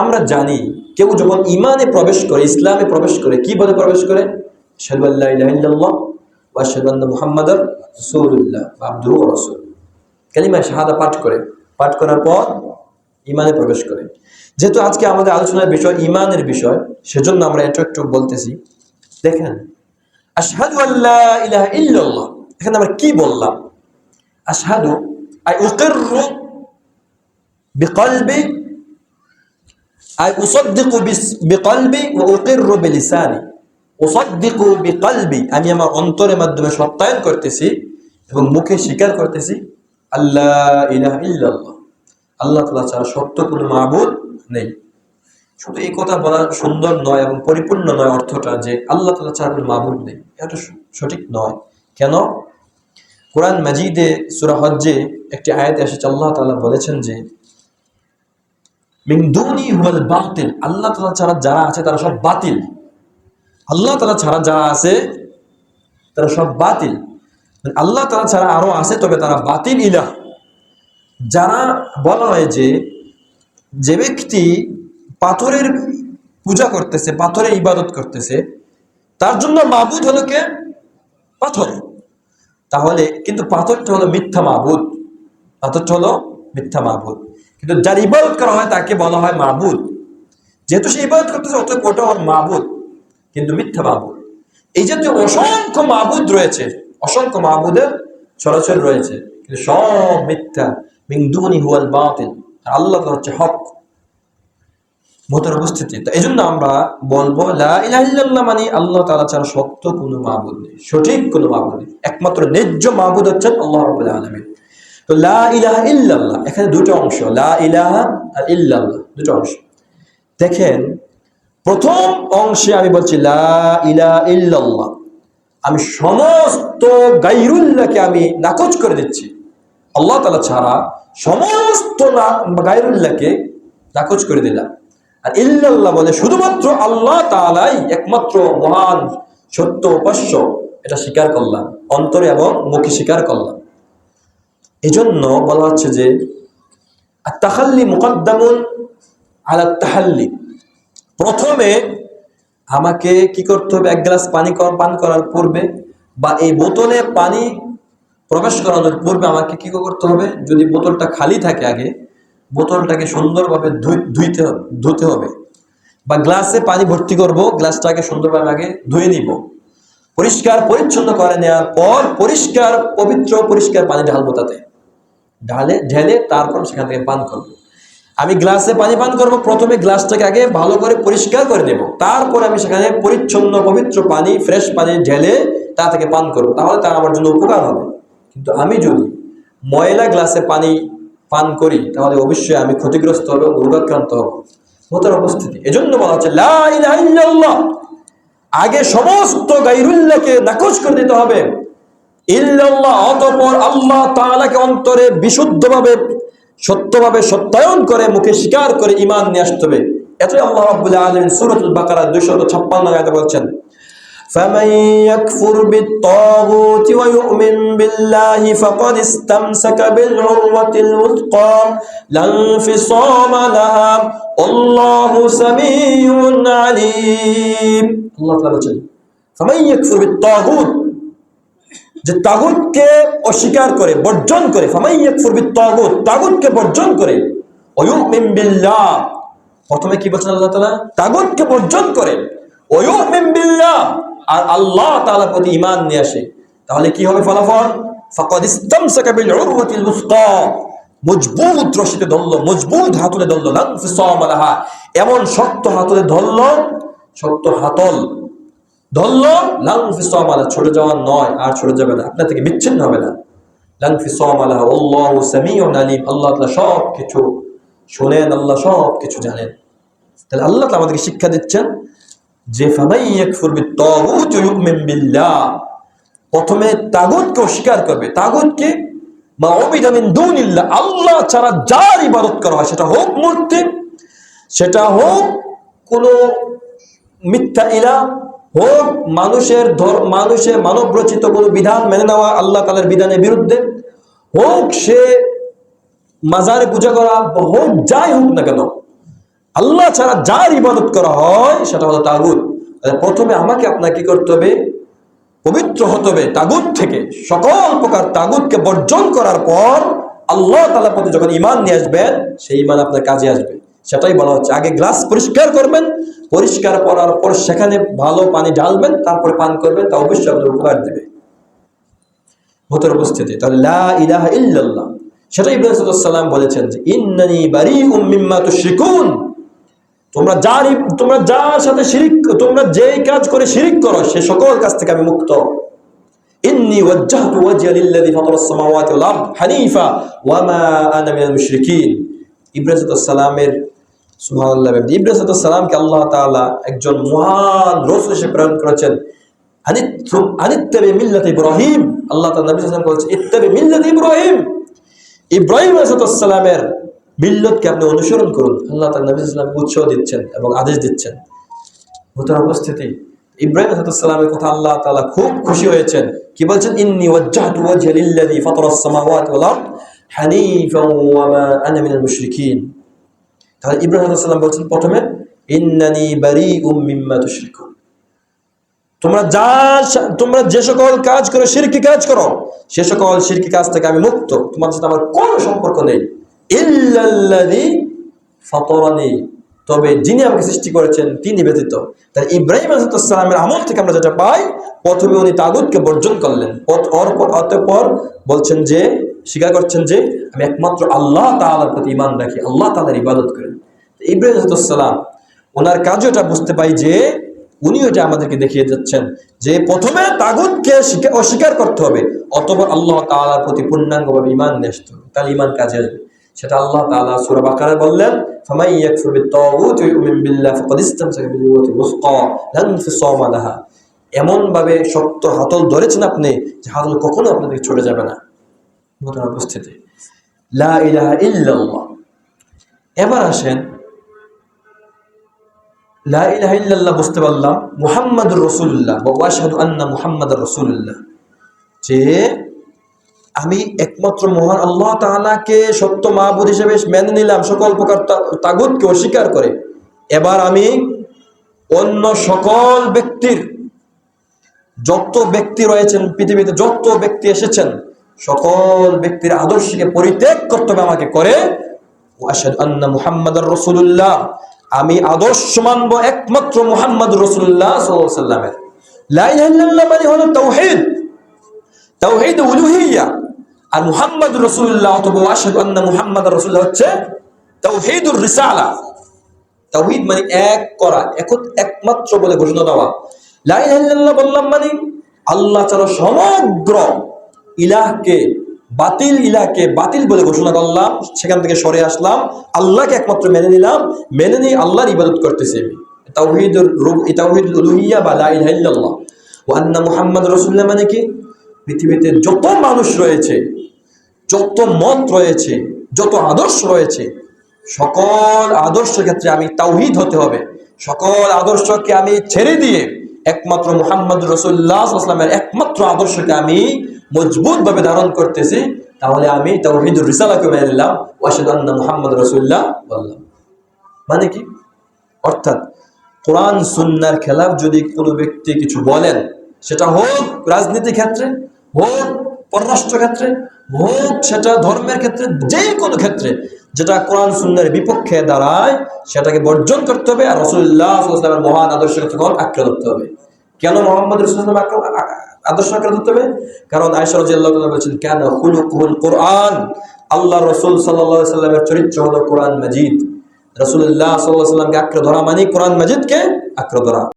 আমরা জানি কেউ যখন ইমানে প্রবেশ করে, ইসলামে প্রবেশ করে, কি বলে প্রবেশ করে? শাহবাল্লাহ ইলাহিল্লাহ ওয়া শাহবান্না মুহাম্মাদার রসুল্লাহ আব্দু রসুল কালিমা শাহাদা পাঠ করে। পাঠ করার পর ইমানে প্রবেশ করে। যেহেতু আজকে আমাদের আলোচনার বিষয় ইমানের বিষয়, সেজন্য আমরা এটা একটু বলতেছি। দেখেন, আশহাদু আল্লাহ ইলাহা ইল্লাল্লাহ। এখানে আমরা কি বললাম? আশহাদু, আই উকিররু বিকলবি আই উসাদ্দিকু বিকলবি ওয়া উকিররু বিলিসানি। উসাদ্দিকু বিকলবি, আমি আমার অন্তরের মাধ্যমে সত্যায়ন করতেছি এবং মুখে স্বীকার করতেছি আল্লাহ ইলাহা ইল্লাল্লাহ। আল্লাহ তাআলা ছাড়া সত্য কোনো মাবুদ নেই। শুধু এই কথা বলা সুন্দর নয় এবং পরিপূর্ণ নয় অর্থটা যে আল্লাহ তালা ছাড়া কোনো মাবুদ নেই। এটা সঠিক নয়। কেন? কোরআন মাজিদে সুরা হজ্জে একটি আয়াতে এসেছে, আল্লাহ তাআলা বলেছেন যে মিন দুনি হুয়াল বাতিল। আল্লাহ তাআলা ছাড়া যারা আছে তারা সব বাতিল। আল্লাহ তাআলা ছাড়া যারা আছে তারা সব বাতিল। আল্লাহ তাআলা ছাড়া আরও আছে, তবে তারা বাতিল ইলাহ যারা বলা হয় যে যে ব্যক্তি পাথরের পূজা করতেছে পাথরের ইবাদত করতেছে, তার জন্য মাবুদ হলো কে? পাথর। তাহলে কিন্তু পাথরটা হলো মিথ্যা মাবুদ। পাথরটা হলো মিথ্যা মাবুদ। কিন্তু যার ইবাদত করা হয় তাকে বলা হয় মাবুদ। যেহেতু সে ইবাদত করতেছে অত ওটা ওর মাবুদ। কিন্তু মিথ্যা মাবুদ। এই জাতীয় অসংখ্য মাবুদ রয়েছে, অসংখ্য মাবুদের ছড়াছড়ি রয়েছে, কিন্তু সব মিথ্যা। মিংদুনি হুয়াল বাতিল। আর আল্লাহ তো হচ্ছে হক, মতের উপস্থিতি। তো এই জন্য আমরা বলব মানে আল্লাহ তাআলা ছাড়া সত্য কোনো মাবুদ নেই, সঠিক কোনো মাবুদ নেই। একমাত্র ন্যায্য মাবুদ হচ্ছেন আল্লাহ রাব্বুল আলামিন। তো লা ইলাহা ইল্লাল্লাহ, এখানে দুটো অংশ, লা ইলাহা আর ইল্লাল্লাহ, দুটো অংশ। দেখেন, প্রথম অংশে আমি বলছি লা ইলাহা ইল্লাল্লাহ, আমি সমস্ত গাইরুল্লাহকে আমি নাকচ করে দিচ্ছি। আল্লাহ তালা ছাড়া সমস্ত গাইরুল্লাহকে নাকচ করে দিলাম। আর ইল্লাল্লাহ বলে শুধুমাত্র আল্লাহ তালাই একমাত্র মহান, সত্য উপাস্য এটা স্বীকার করলাম, অন্তরে এবং মুখে স্বীকার করলাম। এই জন্য বলা হচ্ছে যে তাহাল্লি মুকদ্দামুন আলা তাহাল্লি প্রথমে আমাকে কি করতে হবে? এক গ্লাস পানি পান করার পূর্বে বা এই বোতলে পানি প্রবেশ করানোর পূর্বে আমাকে কি করতে হবে? যদি বোতলটা খালি থাকে আগে, বোতলটাকে সুন্দরভাবে ধুই- ধুইতে ধুতে হবে। বা গ্লাসে পানি ভর্তি করব, গ্লাসটাকে সুন্দরভাবে আগে ধুয়ে নিব। পরিষ্কার, পরিচ্ছন্ন করে নেওয়ার পর পরিষ্কার, পবিত্র, পরিষ্কার পানি ঢালবো তাতে। ঢালে, ঢেলে তারপর সেখান থেকে পান করব। আমি গ্লাসে পানি পান করব, প্রথমে গ্লাসটাকে আগে ভালো করে পরিষ্কার করে নেব। তারপর আমি সেখানে পরিচ্ছন্ন, পবিত্র পানি, ফ্রেশ পানি ঢেলে তা থেকে পান করব। তাহলে তা আমার জন্য উপকার হবে। কিন্তু আমি যদি ময়লা গ্লাসে পানি পান করি, তাহলে অবশ্যই আমি ক্ষতিগ্রস্ত হব রোগাক্রান্ত হব। মতের উপস্থিতি। এজন্য বলা হচ্ছে আগে সমস্ত গাইরুল্লাহকে নাকচ করে দিতে হবে। ইল্লাল্লাহ অতঃপর আল্লাহ তাআলাকে অন্তরে বিশুদ্ধভাবে সত্যভাবে সত্যায়ন করে মুখে স্বীকার করে ঈমান নিয়ে আসতে হবে এটাই আল্লাহ রাব্বুল আলামিন সূরাতুল বাকারা 256 আয়াতে বলছেন فمن يكفر بالطاغوت ويؤمن بالله فقد استمسك بالعروة الوثقى لا انفصام لها والله سميع عليم الله تعالى বলছেন فمن يكفر بالطاغوت যে তাগুতকে অস্বীকার করে, বর্জন করে তাগুতকে বর্জন করে প্রথমে কি বলছেন আল্লাহ তাআলা? তাগুতকে বর্জন করে আর আল্লাহ তাআলার প্রতি ইমান নিয়ে আসে। তাহলে কি হবে ফলাফল? ফাকাদ উসকা। মজবুত ধরল, মজবুত এমন শক্ত হাতলে ধরল, শক্ত হাতল। ধরলো লাংফি সমালা ছড়ে যাওয়া নয় আর ছড়ে যাবে না। আপনার থেকে বিচ্ছিন্ন হবে না। লাংফি সমালা আল্লাহ সামিউন আলিম, আল্লাহ তাআলা সব কিছু শোনেন, আল্লাহ সব কিছু জানেন। তাহলে আল্লাহ আমাদেরকে শিক্ষা দিচ্ছেন যে প্রথমে তাগুতকে অস্বীকার করবে। তাগুতকে, মা উবিদা মিন দুনিল্লাহ, আল্লাহ ছাড়া যার ইবাদত করা হয়, সেটা হোক মূর্তি, সেটা হোক কোনো মিথ্যা ইলা হোক মানুষের মানুষের মানব রচিত কোনো বিধান মেনে নেওয়া আল্লাহ তালের বিধানের বিরুদ্ধে, হোক সে মাজারে পূজা করা, হোক যাই হোক না কেন, আল্লাহ ছাড়া যার ইবাদত করা হয় সেটা হলো তাগুত। প্রথমে আমাকে আপনাকে কি করতে হবে? পবিত্র হতে হবে তাগুত থেকে। সকল প্রকার তাগুতকে বর্জন করার পর আল্লাহ তালার প্রতি যখন ইমান নিয়ে আসবেন, সেই ইমান আপনার কাজে আসবে। সেটাই বলা হচ্ছে। আগে গ্লাস পরিষ্কার করবেন, পরিষ্কার করার পর সেখানে ভালো পানি ঢালবেন, তারপরে পান করবেন, তা অবশ্যই আপনার উপকার দেবে। ভূতের উপস্থিতি। তাহলে লা ইল্লাল্লাহ। সেটাই ইব্রাহিম বলেছেন যে, ইন্নানি বারিউম মিম্মা তুশরিকুন। তোমরা যার তোমরা যার সাথে শিরিক, তোমরা যেই কাজ করে শিরিক করো, সে সকল কাজ থেকে আমি মুক্ত। ইন্নি ওয়াজ্জাহতু ওয়াজহিয়া লিল্লাযী ফাতারাস সামাওয়াতি ওয়াল আরদ হানিফা ওয়া মা আনা মিনাল মুশরিকিন। ইব্রাহিম সুবহানাল্লাহ ইব্রাহিম সাল্লামকে আল্লাহ তাআলা একজন মহান রাসূল হিসেবে প্রেরণ করেছেন। ইব্রাহিম, আল্লাহ ইব্রাহিম। ইব্রাহিম আলাইহিসসালামের মিল্লতকে আপনি অনুসরণ করুন। আল্লাহ তাআলা নবী আলাইহি উৎসাহ দিচ্ছেন এবং আদেশ দিচ্ছেন। ভূতের উপস্থিতি, ইব্রাহিম আলাইহিসসালামের কথা আল্লাহ তাআলা খুব খুশি হয়েছেন। কি বলছেন? ইন্নী ওয়াজ্জাহতু ওয়াজহিয়া লিল্লাযী ফাতারাস সামাওয়াতি ওয়াল আরদ হানিফান ওয়া মা আনা মিনাল মুশরিকিন। তাহলে ইব্রাহিম বলছেন প্রথমে, ইন্নানি তুশরিকুন। তোমরা যা তোমরা যে সকল কাজ করো শিরকি কাজ করো, সে সকল শিরকি কাজ থেকে আমি মুক্ত। তোমার সাথে আমার কোনো সম্পর্ক নেই। ইল্লাল্লাযী ফাতারানি। তবে যিনি আমাকে সৃষ্টি করেছেন, তিনি ব্যতীত। তাই ইব্রাহিম আলাইহিসসালামের আমল থেকে আমরা যেটা পাই, প্রথমে উনি তাগুতকে বর্জন করলেন। অতঃপর বলছেন যে স্বীকার করছেন যে আমি একমাত্র আল্লাহ তাআলার প্রতি ইমান রাখি, আল্লাহ তাআলার ইবাদত করি। তো ইব্রাহিম আলাইহিসসালাম ওনার কাজও এটা বুঝতে পাই যে উনি এটা আমাদেরকে দেখিয়ে যাচ্ছেন যে প্রথমে স্বীকার- অস্বীকার করতে হবে, অতঃপর আল্লাহ তাআলার প্রতি পূর্ণাঙ্গভাবে ইমান নিয়ে তাহলে ইমান কাজে আসবে। সেটা আল্লাহ তাআলা সূরা বাকারায় বললেন, ফামাই ইয়াকফুর বিত-তাগুতি ওয়া ইউমিন বিল্লাহি, ফাকাদ ইসতামসাকা বিল উরওয়াতিল উসকা লা ইনফিসামা লাহা। এমন ভাবে শক্ত হাতল ধরেছেন আপনি যে হাতল কখনো আপনার থেকে ছুটে যাবে না। মতন উপস্থিতি। এবার আসেন বুঝতে পারলাম বা ওয়াশহাদু আন্না মুহাম্মাদুর রাসূলুল্লাহ। যে আমি একমাত্র মহান আল্লাহ তাআলাকে সত্য মাহবুদ হিসেবে মেনে নিলাম, সকল প্রকার তা- তাগুতকে অস্বীকার করে। এবার আমি অন্য সকল ব্যক্তির, যত ব্যক্তি রয়েছেন পৃথিবীতে, যত ব্যক্তি এসেছেন সকল ব্যক্তির আদর্শকে পরিত্যাগ করতে হবে আমাকে করে। আন্না মুহাম্মাদুর রাসূলুল্লাহ। আমি আদর্শ মানব একমাত্র মুহাম্মদ আলাইহি সাল্লামের মানে হলো তাওহীদ। তাওহীদ উলুহিয়া। আর মুহাম্মদ রাসূলুল্লাহ অথবা ওয়াশহাদু আন্না মুহাম্মাদুর রাসূলুল্লাহ হচ্ছে তাওহীদুর রিসালা। তাওহীদ মানে এক করা একত একমাত্র বলে ঘোষণা দেওয়া। লা ইলাহা ইল্লাল্লাহ বললাম মানে আল্লাহ ছাড়া সমগ্র ইলাহকে, বাতিল ইলাহকে বাতিল বলে ঘোষণা করলাম, সেখান থেকে সরে আসলাম, আল্লাহকে একমাত্র মেনে নিলাম, মেনে নিয়ে আল্লাহর ইবাদত করতেছি আমি। তাওহীদুর তাওহীদুল উলুহিয়া বা লা ইলাহা ইল্লাল্লাহ। ওয়া আন্না মুহাম্মাদ মানে কি? পৃথিবীতে যত মানুষ রয়েছে, যত মত রয়েছে, যত আদর্শ রয়েছে, সকল আদর্শ ক্ষেত্রে আমি তাওহিদ হতে হবে। সকল আদর্শকে আমি ছেড়ে দিয়ে একমাত্র মুহাম্মদ রসুল্লাহামের একমাত্র আদর্শকে আমি মজবুত ভাবে ধারণ করতেছি, তাহলে আমি তাওহিদুর রিসালাকে মেনে নিলাম ওয়াশাদ আন্না মুহাম্মদ রসুল্লাহ বললাম মানে কি? অর্থাৎ কোরআন সুন্নার খেলাফ যদি কোনো ব্যক্তি কিছু বলেন, সেটা হোক রাজনীতি ক্ষেত্রে, হোক পররাষ্ট্র ক্ষেত্রে, হোক সেটা ধর্মের ক্ষেত্রে যে কোনো ক্ষেত্রে যেটা কোরআন সুন্নার বিপক্ষে দাঁড়ায়, সেটাকে বর্জন করতে হবে আর রসুল্লাহামের মহান আদর্শকে তখন আঁকড়ে ধরতে হবে। কেন মোহাম্মদ রসুলাম আদর্শ আঁকড়ে ধরতে হবে? কারণ আয়সা রাজিয়াল্লাহু তাআলা বলেছেন, কেন হুলুকুল কোরআন? আল্লাহ রসুল সাল্লামের চরিত্র হলো কোরআন মজিদ। রসুল্লাহ সাল্লাহ সাল্লামকে আঁকড়ে ধরা মানে কোরআন মজিদকে আঁকড়ে ধরা।